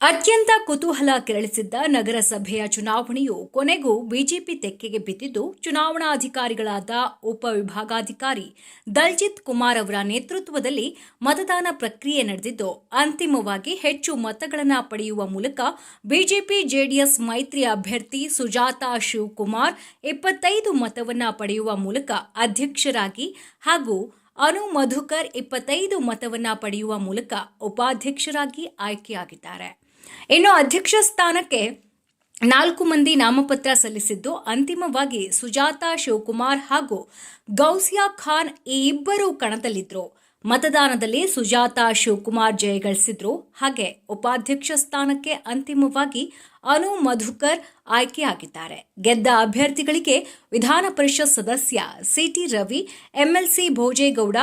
ಅತ್ಯಂತ ಕುತೂಹಲ ಕೆರಳಿಸಿದ್ದ ನಗರಸಭೆಯ ಚುನಾವಣೆಯು ಕೊನೆಗೂ ಬಿಜೆಪಿ ತೆಕ್ಕೆಗೆ ಬಿದ್ದಿದ್ದು, ಚುನಾವಣಾಧಿಕಾರಿಗಳಾದ ಉಪವಿಭಾಗಾಧಿಕಾರಿ ದಲ್ಜಿತ್ ಕುಮಾರ್ ಅವರ ನೇತೃತ್ವದಲ್ಲಿ ಮತದಾನ ಪ್ರಕ್ರಿಯೆ ನಡೆದಿದ್ದು, ಅಂತಿಮವಾಗಿ ಹೆಚ್ಚು ಮತಗಳನ್ನು ಪಡೆಯುವ ಮೂಲಕ ಬಿಜೆಪಿ ಜೆಡಿಎಸ್ ಮೈತ್ರಿ ಅಭ್ಯರ್ಥಿ ಸುಜಾತಾ ಶಿವಕುಮಾರ್ ಇಪ್ಪತ್ತೈದು ಮತವನ್ನು ಪಡೆಯುವ ಮೂಲಕ ಅಧ್ಯಕ್ಷರಾಗಿ ಹಾಗೂ ಅನು ಮಧುಕರ್ ಇಪ್ಪತ್ತೈದು ಮತವನ್ನ ಪಡೆಯುವ ಮೂಲಕ ಉಪಾಧ್ಯಕ್ಷರಾಗಿ ಆಯ್ಕೆಯಾಗಿದ್ದಾರೆ. ಇನ್ನು ಅಧ್ಯಕ್ಷ ಸ್ಥಾನಕ್ಕೆ ನಾಲ್ಕು ಮಂದಿ ನಾಮಪತ್ರ ಸಲ್ಲಿಸಿದ್ದು, ಅಂತಿಮವಾಗಿ ಸುಜಾತಾ, ಶಿವಕುಮಾರ್ ಹಾಗೂ ಗೌಸಿಯಾ ಖಾನ್ ಈ ಇಬ್ಬರು ಕಣದಲ್ಲಿದ್ದರು ಮತದಾನದಲ್ಲಿ ಸುಜಾತಾ, ಶಿವಕುಮಾರ್ ಜಯಗಳಿಸಿದ್ರು. ಹಾಗೆ ಉಪಾಧ್ಯಕ್ಷ ಸ್ಥಾನಕ್ಕೆ ಅಂತಿಮವಾಗಿ ಅನು ಮಧುಕರ್ ಆಯ್ಕೆಯಾಗಿದ್ದಾರೆ. ಗೆದ್ದ ಅಭ್ಯರ್ಥಿಗಳಿಗೆ ವಿಧಾನ ಪರಿಷತ್ ಸದಸ್ಯ ಸಿಟಿ ರವಿ, ಎಂಎಲ್ಸಿ ಭೋಜೇಗೌಡ,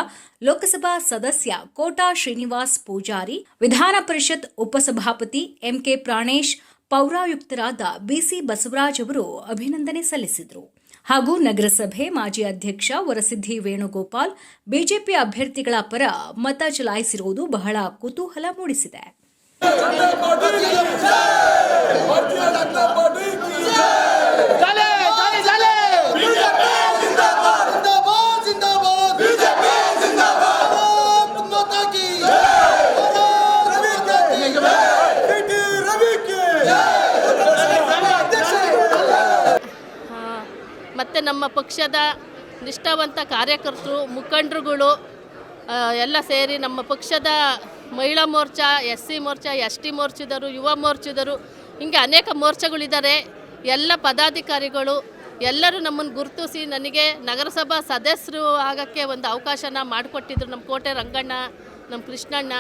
ಲೋಕಸಭಾ ಸದಸ್ಯ ಕೋಟಾ ಶ್ರೀನಿವಾಸ್ ಪೂಜಾರಿ, ವಿಧಾನ ಪರಿಷತ್ ಉಪಸಭಾಪತಿ ಎಂಕೆ ಪ್ರಾಣೇಶ್, ಪೌರಾಯುಕ್ತರಾದ ಬಿಸಿ ಬಸವರಾಜ್ ಅವರು ಅಭಿನಂದನೆ ಸಲ್ಲಿಸಿದರು. ಹಾಗೂ ನಗರಸಭೆ ಮಾಜಿ ಅಧ್ಯಕ್ಷ ವರಸಿದ್ದಿ ವೇಣುಗೋಪಾಲ್, ಬಿಜೆಪಿ ಅಭ್ಯರ್ಥಿಗಳ ಪರ ಮತ ಚಲಾಯಿಸಿರುವುದು ಬಹಳ ಕುತೂಹಲ ಮೂಡಿಸಿದೆ. ಮತ್ತು ನಮ್ಮ ಪಕ್ಷದ ನಿಷ್ಠಾವಂತ ಕಾರ್ಯಕರ್ತರು ಮುಖಂಡರುಗಳು ಎಲ್ಲ ಸೇರಿ ನಮ್ಮ ಪಕ್ಷದ ಮಹಿಳಾ ಮೋರ್ಚಾ ಎಸ್ ಸಿ ಮೋರ್ಚಾ ಎಸ್ ಟಿ ಮೋರ್ಚಾದರು, ಯುವ ಮೋರ್ಚಾದರು, ಹಿಂಗೆ ಅನೇಕ ಮೋರ್ಚಾಗಳಿದ್ದಾರೆ. ಎಲ್ಲ ಪದಾಧಿಕಾರಿಗಳು, ಎಲ್ಲರೂ ನಮ್ಮನ್ನು ಗುರುತಿಸಿ ನನಗೆ ನಗರಸಭಾ ಸದಸ್ಯರು ಆಗೋಕ್ಕೆ ಒಂದು ಅವಕಾಶನ ಮಾಡಿಕೊಟ್ಟಿದ್ರು. ನಮ್ಮ ಕೋಟೆ ರಂಗಣ್ಣ, ನಮ್ಮ ಕೃಷ್ಣಣ್ಣ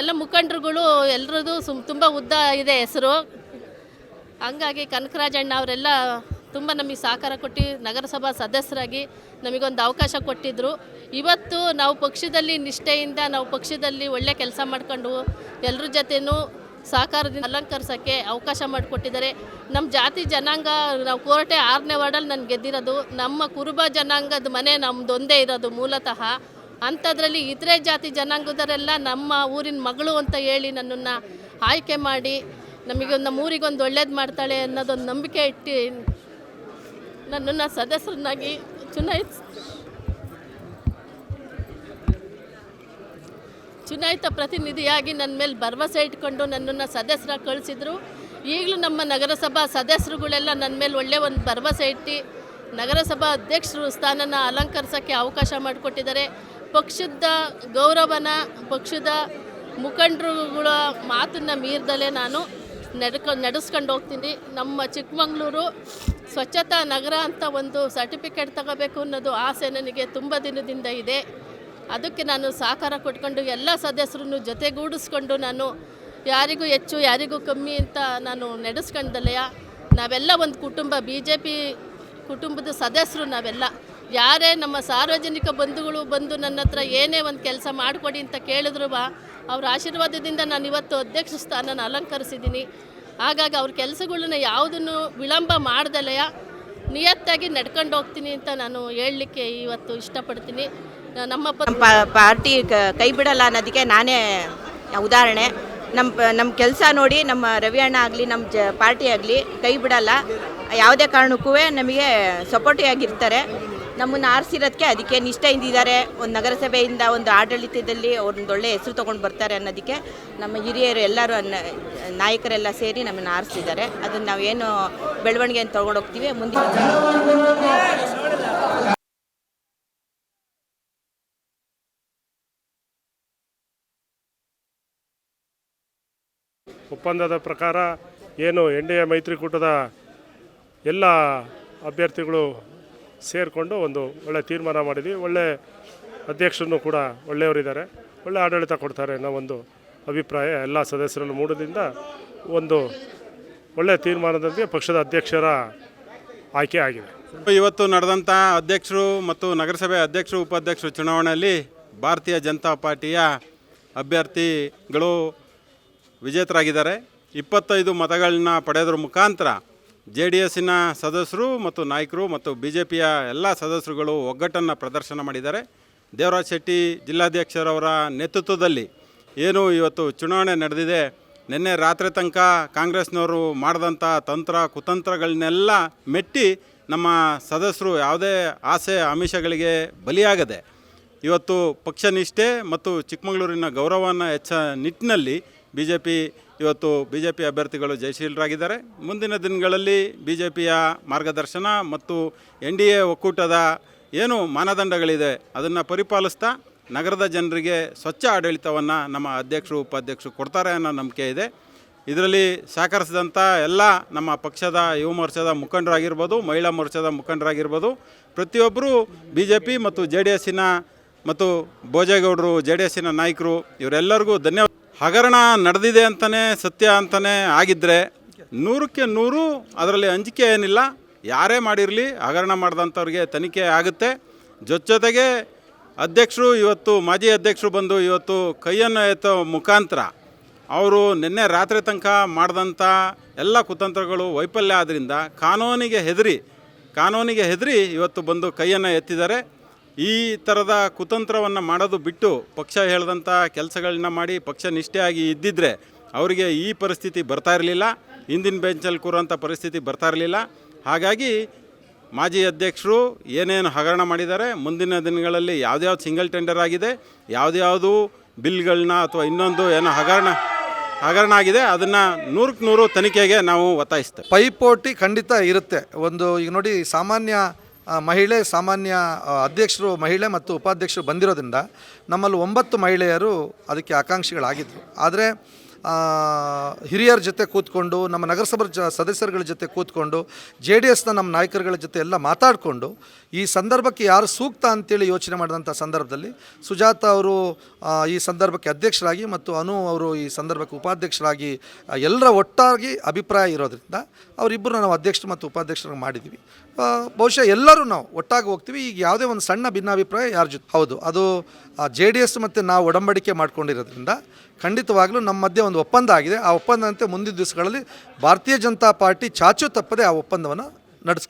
ಎಲ್ಲ ಮುಖಂಡರುಗಳು ಎಲ್ಲರದು ಸುಮ್, ತುಂಬ ಉದ್ದ ಇದೆ ಹೆಸರು. ಹಂಗಾಗಿ ಕನಕರಾಜಣ್ಣ ಅವರೆಲ್ಲ ತುಂಬ ನಮಗೆ ಸಹಕಾರ ಕೊಟ್ಟು ನಗರಸಭಾ ಸದಸ್ಯರಾಗಿ ನಮಗೊಂದು ಅವಕಾಶ ಕೊಟ್ಟಿದ್ದರು ಇವತ್ತು ನಾವು ಪಕ್ಷದಲ್ಲಿ ನಿಷ್ಠೆಯಿಂದ ನಾವು ಪಕ್ಷದಲ್ಲಿ ಒಳ್ಳೆ ಕೆಲಸ ಮಾಡ್ಕೊಂಡು ಎಲ್ಲರ ಜೊತೆನೂ ಸಹಕಾರದಿಂದ ಅಲಂಕರಿಸೋಕ್ಕೆ ಅವಕಾಶ ಮಾಡಿಕೊಟ್ಟಿದ್ದಾರೆ. ನಮ್ಮ ಜಾತಿ ಜನಾಂಗ ನಾವು ಕೋರ್ಟೆ ಆರನೇ ವಾರ್ಡಲ್ಲಿ ನಾನು ಗೆದ್ದಿರೋದು, ನಮ್ಮ ಕುರುಬ ಜನಾಂಗದ ಮನೆ ನಮ್ಮದೊಂದೇ ಇರೋದು ಮೂಲತಃ. ಅಂಥದ್ರಲ್ಲಿ ಇತರೆ ಜಾತಿ ಜನಾಂಗದರೆಲ್ಲ ನಮ್ಮ ಊರಿನ ಮಗಳು ಅಂತ ಹೇಳಿ ನನ್ನನ್ನು ಆಯ್ಕೆ ಮಾಡಿ ನಮಗೆ ನಮ್ಮ ಊರಿಗೊಂದು ಒಳ್ಳೇದು ಮಾಡ್ತಾಳೆ ಅನ್ನೋದೊಂದು ನಂಬಿಕೆ ಇಟ್ಟು ನನ್ನನ್ನು ಸದಸ್ಯರನ್ನಾಗಿ ಚುನಾಯಿತ ಚುನಾಯಿತ ಪ್ರತಿನಿಧಿಯಾಗಿ ನನ್ನ ಮೇಲೆ ಭರವಸೆ ಇಟ್ಕೊಂಡು ನನ್ನನ್ನು ಸದಸ್ಯರ ಕಳಿಸಿದ್ರು. ಈಗಲೂ ನಮ್ಮ ನಗರಸಭಾ ಸದಸ್ಯರುಗಳೆಲ್ಲ ನನ್ನ ಮೇಲೆ ಒಳ್ಳೆ ಒಂದು ಭರವಸೆ ಇಟ್ಟು ನಗರಸಭಾ ಅಧ್ಯಕ್ಷರು ಸ್ಥಾನನ ಅಲಂಕರಿಸೋಕ್ಕೆ ಅವಕಾಶ ಮಾಡಿಕೊಟ್ಟಿದ್ದಾರೆ. ಪಕ್ಷದ ಗೌರವನ, ಪಕ್ಷದ ಮುಖಂಡರುಗಳ ಮಾತನ್ನು ಮೀರ್ದಲೇ ನಾನು ನಡ್ಕೊ ನಡೆಸ್ಕೊಂಡು ಹೋಗ್ತೀನಿ. ನಮ್ಮ ಚಿಕ್ಕಮಗಳೂರು ಸ್ವಚ್ಛತಾ ನಗರ ಅಂತ ಒಂದು ಸರ್ಟಿಫಿಕೇಟ್ ತಗೋಬೇಕು ಅನ್ನೋದು ಆಸೆ ನನಗೆ ತುಂಬ ದಿನದಿಂದ ಇದೆ. ಅದಕ್ಕೆ ನಾನು ಸಹಕಾರ ಕೊಟ್ಕೊಂಡು ಎಲ್ಲ ಸದಸ್ಯರನ್ನು ಜೊತೆಗೂಡಿಸ್ಕೊಂಡು ನಾನು ಯಾರಿಗೂ ಹೆಚ್ಚು, ಯಾರಿಗೂ ಕಮ್ಮಿ ಅಂತ ನಾನು ನಡೆಸ್ಕೊಂಡಲ್ಲಯ್ಯ. ನಾವೆಲ್ಲ ಒಂದು ಕುಟುಂಬ ಬಿ ಜೆ ಪಿ ಕುಟುಂಬದ ಸದಸ್ಯರು ನಾವೆಲ್ಲ. ಯಾರೇ ನಮ್ಮ ಸಾರ್ವಜನಿಕ ಬಂಧುಗಳು ಬಂದು ನನ್ನ ಹತ್ರ ಏನೇ ಒಂದು ಕೆಲಸ ಮಾಡಿಕೊಡಿ ಅಂತ ಕೇಳಿದ್ರು ಅವ್ರ ಆಶೀರ್ವಾದದಿಂದ ನಾನು ಇವತ್ತು ಅಧ್ಯಕ್ಷ ಸ್ಥಾನನ ಅಲಂಕರಿಸಿದ್ದೀನಿ. ಹಾಗಾಗಿ ಅವ್ರ ಕೆಲಸಗಳನ್ನ ಯಾವುದನ್ನು ವಿಳಂಬ ಮಾಡ್ದಲೆಯ ನಿಯತ್ತಾಗಿ ನಡ್ಕೊಂಡು ಹೋಗ್ತೀನಿ ಅಂತ ನಾನು ಹೇಳಲಿಕ್ಕೆ ಇವತ್ತು ಇಷ್ಟಪಡ್ತೀನಿ. ನಮ್ಮ ಪಾರ್ಟಿ ಕ- ಬಿಡಲ್ಲ ಅನ್ನೋದಕ್ಕೆ ನಾನೇ ಉದಾಹರಣೆ. ನಮ್ಮ ನಮ್ಮ ಕೆಲಸ ನೋಡಿ ನಮ್ಮ ರವಿ ಆಗಲಿ, ನಮ್ಮ ಜ ಪಾರ್ಟಿ ಆಗಲಿ ಕೈ ಬಿಡಲ್ಲ ಯಾವುದೇ ಕಾರಣಕ್ಕೂ ನಮಗೆ ಸಪೋರ್ಟಿವ್ ಆಗಿರ್ತಾರೆ. ನಮ್ಮನ್ನು ಆರಿಸಿರೋದಕ್ಕೆ ಅದಕ್ಕೆ ನಿಷ್ಠೆಯಿಂದ ಇದ್ದಾರೆ. ಒಂದು ನಗರಸಭೆಯಿಂದ ಒಂದು ಆಡಳಿತದಲ್ಲಿ ಒಂದು ಒಳ್ಳೆ ಹೆಸರು ತೊಗೊಂಡು ಬರ್ತಾರೆ ಅನ್ನೋದಕ್ಕೆ ನಮ್ಮ ಹಿರಿಯರು ಎಲ್ಲರೂ ನಾಯಕರೆಲ್ಲ ಸೇರಿ ನಮ್ಮನ್ನು ಆರಿಸಿದ್ದಾರೆ. ಅದನ್ನು ನಾವು ಬೆಳವಣಿಗೆ ಅಂತ ತೊಗೊಂಡು ಹೋಗ್ತೀವಿ. ಮುಂದಿನ ಒಪ್ಪಂದದ ಪ್ರಕಾರ ಏನು ಎನ್ ಡಿ ಎ ಮೈತ್ರಿಕೂಟದ ಎಲ್ಲ ಅಭ್ಯರ್ಥಿಗಳು ಸೇರಿಕೊಂಡು ಒಂದು ಒಳ್ಳೆ ತೀರ್ಮಾನ ಮಾಡಿದ್ವಿ. ಒಳ್ಳೆ ಅಧ್ಯಕ್ಷರನ್ನು ಕೂಡ ಒಳ್ಳೆಯವರಿದ್ದಾರೆ. ಒಳ್ಳೆ ಆಡಳಿತ ಕೊಡ್ತಾರೆ ಅನ್ನೋ ಒಂದು ಅಭಿಪ್ರಾಯ ಎಲ್ಲ ಸದಸ್ಯರನ್ನು ಮೂಡೋದ್ರಿಂದ ಒಂದು ಒಳ್ಳೆಯ ತೀರ್ಮಾನದೊಂದಿಗೆ ಪಕ್ಷದ ಅಧ್ಯಕ್ಷರ ಆಯ್ಕೆ ಆಗಿದೆ. ಇವತ್ತು ನಡೆದಂಥ ಅಧ್ಯಕ್ಷರು ಮತ್ತು ನಗರಸಭೆ ಅಧ್ಯಕ್ಷರು, ಉಪಾಧ್ಯಕ್ಷರು ಚುನಾವಣೆಯಲ್ಲಿ ಭಾರತೀಯ ಜನತಾ ಪಾರ್ಟಿಯ ಅಭ್ಯರ್ಥಿಗಳು ವಿಜೇತರಾಗಿದ್ದಾರೆ. ಇಪ್ಪತ್ತೈದು ಮತಗಳನ್ನ ಪಡೆಯೋದ್ರ ಮುಖಾಂತರ ಜೆ ಡಿ ಎಸ್ಸಿನ ಸದಸ್ಯರು ಮತ್ತು ನಾಯಕರು ಮತ್ತು ಬಿ ಜೆ ಪಿಯ ಎಲ್ಲ ಸದಸ್ಯರುಗಳು ಒಗ್ಗಟ್ಟನ್ನು ಪ್ರದರ್ಶನ ಮಾಡಿದ್ದಾರೆ. ದೇವರಾಜ್ ಶೆಟ್ಟಿ ಜಿಲ್ಲಾಧ್ಯಕ್ಷರವರ ನೇತೃತ್ವದಲ್ಲಿ ಏನು ಇವತ್ತು ಚುನಾವಣೆ ನಡೆದಿದೆ, ನಿನ್ನೆ ರಾತ್ರಿ ತನಕ ಕಾಂಗ್ರೆಸ್ನವರು ಮಾಡಿದಂಥ ತಂತ್ರ ಕುತಂತ್ರಗಳನ್ನೆಲ್ಲ ಮೆಟ್ಟಿ ನಮ್ಮ ಸದಸ್ಯರು ಯಾವುದೇ ಆಸೆ ಆಮಿಷಗಳಿಗೆ ಬಲಿಯಾಗದೆ ಇವತ್ತು ಪಕ್ಷ ನಿಷ್ಠೆ ಮತ್ತು ಚಿಕ್ಕಮಗಳೂರಿನ ಗೌರವವನ್ನು ಹೆಚ್ಚ ನಿಟ್ಟಿನಲ್ಲಿ ಬಿ ಜೆ ಪಿ ಇವತ್ತು ಬಿ ಜೆ ಪಿ ಅಭ್ಯರ್ಥಿಗಳು ಜಯಶೀಲರಾಗಿದ್ದಾರೆ. ಮುಂದಿನ ದಿನಗಳಲ್ಲಿ ಬಿ ಜೆ ಪಿಯ ಮಾರ್ಗದರ್ಶನ ಮತ್ತು ಎನ್ ಡಿ ಎ ಒಕ್ಕೂಟದ ಏನು ಮಾನದಂಡಗಳಿದೆ ಅದನ್ನು ಪರಿಪಾಲಿಸ್ತಾ ನಗರದ ಜನರಿಗೆ ಸ್ವಚ್ಛ ಆಡಳಿತವನ್ನು ನಮ್ಮ ಅಧ್ಯಕ್ಷರು, ಉಪಾಧ್ಯಕ್ಷರು ಕೊಡ್ತಾರೆ ಅನ್ನೋ ನಂಬಿಕೆ ಇದೆ. ಇದರಲ್ಲಿ ಸಹಕರಿಸಿದಂಥ ಎಲ್ಲ ನಮ್ಮ ಪಕ್ಷದ ಯುವ ಮೋರ್ಚಾದ ಮುಖಂಡರಾಗಿರ್ಬೋದು, ಮಹಿಳಾ ಮೋರ್ಚಾದ ಮುಖಂಡರಾಗಿರ್ಬೋದು, ಪ್ರತಿಯೊಬ್ಬರು ಬಿ ಜೆ ಪಿ ಮತ್ತು ಜೆ ಡಿ ಎಸ್ಸಿನ ಮತ್ತು ಭೋಜೇಗೌಡರು, ಜೆ ಡಿ ಎಸ್ಸಿನ ನಾಯಕರು, ಇವರೆಲ್ಲರಿಗೂ ಧನ್ಯವಾದ. ಹಗರಣ ನಡೆದಿದೆ ಅಂತಲೇ ಸತ್ಯ ಅಂತಲೇ ಆಗಿದ್ದರೆ ನೂರಕ್ಕೆ ನೂರು ಅದರಲ್ಲಿ ಅಂಜಿಕೆ ಏನಿಲ್ಲ. ಯಾರೇ ಮಾಡಿರಲಿ, ಹಗರಣ ಮಾಡಿದಂಥವ್ರಿಗೆ ತನಿಖೆ ಆಗುತ್ತೆ. ಜೊತೆಗೆ ಅಧ್ಯಕ್ಷರು ಇವತ್ತು, ಮಾಜಿ ಅಧ್ಯಕ್ಷರು ಬಂದು ಇವತ್ತು ಕೈಯನ್ನು ಎತ್ತೋ ಮುಖಾಂತರ ಅವರು ನಿನ್ನೆ ರಾತ್ರಿ ತನಕ ಮಾಡಿದಂಥ ಎಲ್ಲ ಕುತಂತ್ರಗಳು ವೈಫಲ್ಯ ಆದ್ದರಿಂದ ಕಾನೂನಿಗೆ ಹೆದರಿ ಕಾನೂನಿಗೆ ಹೆದರಿ ಇವತ್ತು ಬಂದು ಕೈಯನ್ನು ಎತ್ತಿದ್ದಾರೆ. ಈ ಥರದ ಕುತಂತ್ರವನ್ನು ಮಾಡೋದು ಬಿಟ್ಟು ಪಕ್ಷ ಹೇಳಿದಂಥ ಕೆಲಸಗಳನ್ನ ಮಾಡಿ ಪಕ್ಷ ನಿಷ್ಠೆಯಾಗಿ ಇದ್ದಿದ್ದರೆ ಅವರಿಗೆ ಈ ಪರಿಸ್ಥಿತಿ ಬರ್ತಾ ಇರಲಿಲ್ಲ. ಹಿಂದಿನ ಬೆಂಚಲ್ಲಿ ಕೂರೋಂಥ ಪರಿಸ್ಥಿತಿ ಬರ್ತಾ ಇರಲಿಲ್ಲ. ಹಾಗಾಗಿ ಮಾಜಿ ಅಧ್ಯಕ್ಷರು ಏನೇನು ಹಗರಣ ಮಾಡಿದ್ದಾರೆ, ಮುಂದಿನ ದಿನಗಳಲ್ಲಿ ಯಾವ್ದ್ಯಾವ್ದು ಸಿಂಗಲ್ ಟೆಂಡರ್ ಆಗಿದೆ, ಯಾವುದ್ಯಾವುದು ಬಿಲ್ಗಳನ್ನ ಅಥವಾ ಇನ್ನೊಂದು ಏನೋ ಹಗರಣ ಹಗರಣ ಆಗಿದೆ, ಅದನ್ನು ನೂರಕ್ಕೆ ನೂರು ತನಿಖೆಗೆ ನಾವು ಒತ್ತಾಯಿಸ್ತೇವೆ. ಪೈಪೋಟಿ ಖಂಡಿತ ಇರುತ್ತೆ. ಒಂದು ಈಗ ನೋಡಿ ಸಾಮಾನ್ಯ ಮಹಿಳೆ ಸಾಮಾನ್ಯ ಅಧ್ಯಕ್ಷರು ಮಹಿಳೆ ಮತ್ತು ಉಪಾಧ್ಯಕ್ಷರು ಬಂದಿರೋದ್ರಿಂದ ನಮ್ಮಲ್ಲಿ ಒಂಬತ್ತು ಮಹಿಳೆಯರು ಅದಕ್ಕೆ ಆಕಾಂಕ್ಷಿಗಳಾಗಿದ್ದರು ಆದರೆ ಹಿರಿಯರ ಜೊತೆ ಕೂತ್ಕೊಂಡು ನಮ್ಮ ನಗರಸಭಾ ಜ ಸದಸ್ಯರುಗಳ ಜೊತೆ ಕೂತ್ಕೊಂಡು ಜೆ ಡಿ ಎಸ್ನ ನಮ್ಮ ನಾಯಕರುಗಳ ಜೊತೆ ಎಲ್ಲ ಮಾತಾಡಿಕೊಂಡು ಈ ಸಂದರ್ಭಕ್ಕೆ ಯಾರು ಸೂಕ್ತ ಅಂತೇಳಿ ಯೋಚನೆ ಮಾಡಿದಂಥ ಸಂದರ್ಭದಲ್ಲಿ ಸುಜಾತ ಅವರು ಈ ಸಂದರ್ಭಕ್ಕೆ ಅಧ್ಯಕ್ಷರಾಗಿ ಮತ್ತು ಅನು ಅವರು ಈ ಸಂದರ್ಭಕ್ಕೆ ಉಪಾಧ್ಯಕ್ಷರಾಗಿ ಎಲ್ಲರ ಒಟ್ಟಾಗಿ ಅಭಿಪ್ರಾಯ ಇರೋದ್ರಿಂದ ಅವರಿಬ್ಬರು ನಾವು ಅಧ್ಯಕ್ಷರು ಮತ್ತು ಉಪಾಧ್ಯಕ್ಷರಾಗಿ ಮಾಡಿದ್ದೀವಿ. ಆ, ಬಹುಶಃ ಎಲ್ಲರೂ ನಾವು ಒಟ್ಟಾಗಿ ಹೋಗ್ತೀವಿ. ಈಗ ಯಾವುದೇ ಒಂದು ಸಣ್ಣ ಭಿನ್ನಾಭಿಪ್ರಾಯ ಯಾರ ಜೊತೆ? ಹೌದು, ಅದು ಜೆ ಡಿ ಎಸ್ ಮತ್ತು ನಾವು ಒಡಂಬಡಿಕೆ ಮಾಡ್ಕೊಂಡಿರೋದ್ರಿಂದ ಖಂಡಿತವಾಗ್ಲೂ ನಮ್ಮ ಮಧ್ಯೆ ಒಂದು ಒಪ್ಪಂದ ಆಗಿದೆ. ಆ ಒಪ್ಪಂದಂತೆ ಮುಂದಿನ ದಿವಸಗಳಲ್ಲಿ ಭಾರತೀಯ ಜನತಾ ಪಾರ್ಟಿ ಚಾಚು ತಪ್ಪದೆ ಆ ಒಪ್ಪಂದವನ್ನು ನಡೆಸ್ಕೊಡ್ತೀವಿ